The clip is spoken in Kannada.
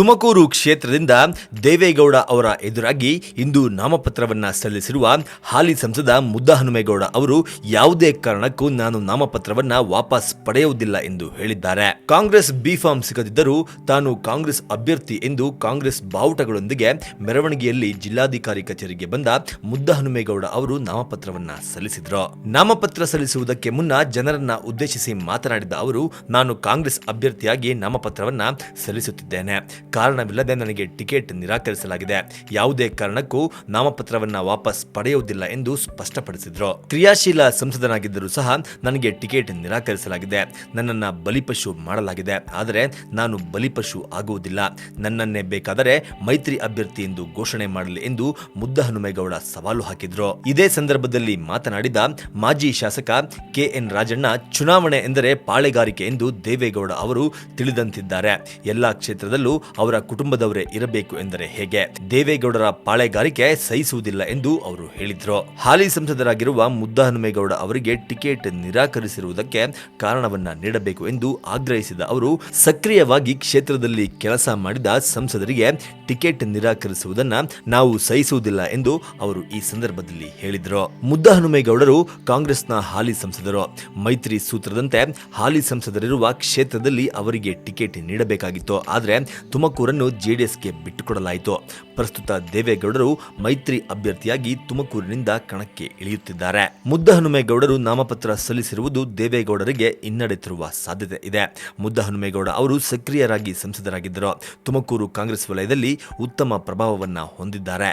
ತುಮಕೂರು ಕ್ಷೇತ್ರದಿಂದ ದೇವೇಗೌಡ ಅವರ ಎದುರಾಗಿ ಇಂದು ನಾಮಪತ್ರವನ್ನ ಸಲ್ಲಿಸಿರುವ ಹಾಲಿ ಸಂಸದ ಮುದ್ದಹನುಮೇಗೌಡ ಅವರು ಯಾವುದೇ ಕಾರಣಕ್ಕೂ ನಾನು ನಾಮಪತ್ರವನ್ನ ವಾಪಸ್ ಪಡೆಯುವುದಿಲ್ಲ ಎಂದು ಹೇಳಿದ್ದಾರೆ. ಕಾಂಗ್ರೆಸ್ ಬಿಫಾರ್ಮ್ ಸಿಗದಿದ್ದರೂ ತಾನು ಕಾಂಗ್ರೆಸ್ ಅಭ್ಯರ್ಥಿ ಎಂದು ಕಾಂಗ್ರೆಸ್ ಬಾವುಟಗಳೊಂದಿಗೆ ಮೆರವಣಿಗೆಯಲ್ಲಿ ಜಿಲ್ಲಾಧಿಕಾರಿ ಕಚೇರಿಗೆ ಬಂದ ಮುದ್ದಹನುಮೇಗೌಡ ಅವರು ನಾಮಪತ್ರವನ್ನ ಸಲ್ಲಿಸಿದರು. ನಾಮಪತ್ರ ಸಲ್ಲಿಸುವುದಕ್ಕೆ ಮುನ್ನ ಜನರನ್ನ ಉದ್ದೇಶಿಸಿ ಮಾತನಾಡಿದ ಅವರು, ನಾನು ಕಾಂಗ್ರೆಸ್ ಅಭ್ಯರ್ಥಿಯಾಗಿ ನಾಮಪತ್ರವನ್ನ ಸಲ್ಲಿಸುತ್ತಿದ್ದೇನೆ. ಕಾರಣವಿಲ್ಲದೆ ನನಗೆ ಟಿಕೆಟ್ ನಿರಾಕರಿಸಲಾಗಿದೆ. ಯಾವುದೇ ಕಾರಣಕ್ಕೂ ನಾಮಪತ್ರವನ್ನ ವಾಪಸ್ ಪಡೆಯುವುದಿಲ್ಲ ಎಂದು ಸ್ಪಷ್ಟಪಡಿಸಿದ್ರು. ಕ್ರಿಯಾಶೀಲ ಸಂಸದನಾಗಿದ್ದರೂ ಸಹ ನನಗೆ ಟಿಕೆಟ್ ನಿರಾಕರಿಸಲಾಗಿದೆ. ನನ್ನನ್ನ ಬಲಿಪಶು ಮಾಡಲಾಗಿದೆ. ಆದರೆ ನಾನು ಬಲಿಪಶು ಆಗುವುದಿಲ್ಲ. ನನ್ನನ್ನೇ ಬೇಕಾದರೆ ಮೈತ್ರಿ ಅಭ್ಯರ್ಥಿ ಎಂದು ಘೋಷಣೆ ಮಾಡಲಿ ಎಂದು ಮುದ್ದ ಹನುಮೇಗೌಡ ಸವಾಲು ಹಾಕಿದ್ರು. ಇದೇ ಸಂದರ್ಭದಲ್ಲಿ ಮಾತನಾಡಿದ ಮಾಜಿ ಶಾಸಕ ಕೆಎನ್ ರಾಜಣ್ಣ, ಚುನಾವಣೆ ಎಂದರೆ ಪಾಳೆಗಾರಿಕೆ ಎಂದು ದೇವೇಗೌಡ ಅವರು ತಿಳಿದಂತಿದ್ದಾರೆ. ಎಲ್ಲಾ ಕ್ಷೇತ್ರದಲ್ಲೂ ಅವರ ಕುಟುಂಬದವರೇ ಇರಬೇಕು ಎಂದರೆ ಹೇಗೆ? ದೇವೇಗೌಡರ ಪಾಳೆಗಾರಿಕೆ ಸಹಿಸುವುದಿಲ್ಲ ಎಂದು ಅವರು ಹೇಳಿದ್ರು. ಹಾಲಿ ಸಂಸದರಾಗಿರುವ ಮುದ್ದಹನುಮೇಗೌಡ ಅವರಿಗೆ ಟಿಕೆಟ್ ನಿರಾಕರಿಸಿರುವುದಕ್ಕೆ ಕಾರಣವನ್ನ ನೀಡಬೇಕು ಎಂದು ಆಗ್ರಹಿಸಿದ ಅವರು, ಸಕ್ರಿಯವಾಗಿ ಕ್ಷೇತ್ರದಲ್ಲಿ ಕೆಲಸ ಮಾಡಿದ ಸಂಸದರಿಗೆ ಟಿಕೆಟ್ ನಿರಾಕರಿಸುವುದನ್ನ ನಾವು ಸಹಿಸುವುದಿಲ್ಲ ಎಂದು ಅವರು ಈ ಸಂದರ್ಭದಲ್ಲಿ ಹೇಳಿದರು. ಮುದ್ದಹನುಮೇಗೌಡರು ಕಾಂಗ್ರೆಸ್ನ ಹಾಲಿ ಸಂಸದರು. ಮೈತ್ರಿ ಸೂತ್ರದಂತೆ ಹಾಲಿ ಸಂಸದರಿರುವ ಕ್ಷೇತ್ರದಲ್ಲಿ ಅವರಿಗೆ ಟಿಕೆಟ್ ನೀಡಬೇಕಾಗಿತ್ತು. ಆದರೆ ತುಮಕೂರನ್ನು ಜೆಡಿಎಸ್ಗೆ ಬಿಟ್ಟುಕೊಡಲಾಯಿತು. ಪ್ರಸ್ತುತ ದೇವೇಗೌಡರು ಮೈತ್ರಿ ಅಭ್ಯರ್ಥಿಯಾಗಿ ತುಮಕೂರಿನಿಂದ ಕಣಕ್ಕೆ ಇಳಿಯುತ್ತಿದ್ದಾರೆ. ಮುದ್ದಹನುಮೇಗೌಡರು ನಾಮಪತ್ರ ಸಲ್ಲಿಸಿರುವುದು ದೇವೇಗೌಡರಿಗೆ ಹಿನ್ನಡೆ ತರುವ ಸಾಧ್ಯತೆ ಇದೆ. ಮುದ್ದಹನುಮೇಗೌಡ ಅವರು ಸಕ್ರಿಯರಾಗಿ ಸಂಸದರಾಗಿದ್ದರು. ತುಮಕೂರು ಕಾಂಗ್ರೆಸ್ ವಲಯದಲ್ಲಿ ಉತ್ತಮ ಪ್ರಭಾವವನ್ನು ಹೊಂದಿದ್ದಾರೆ.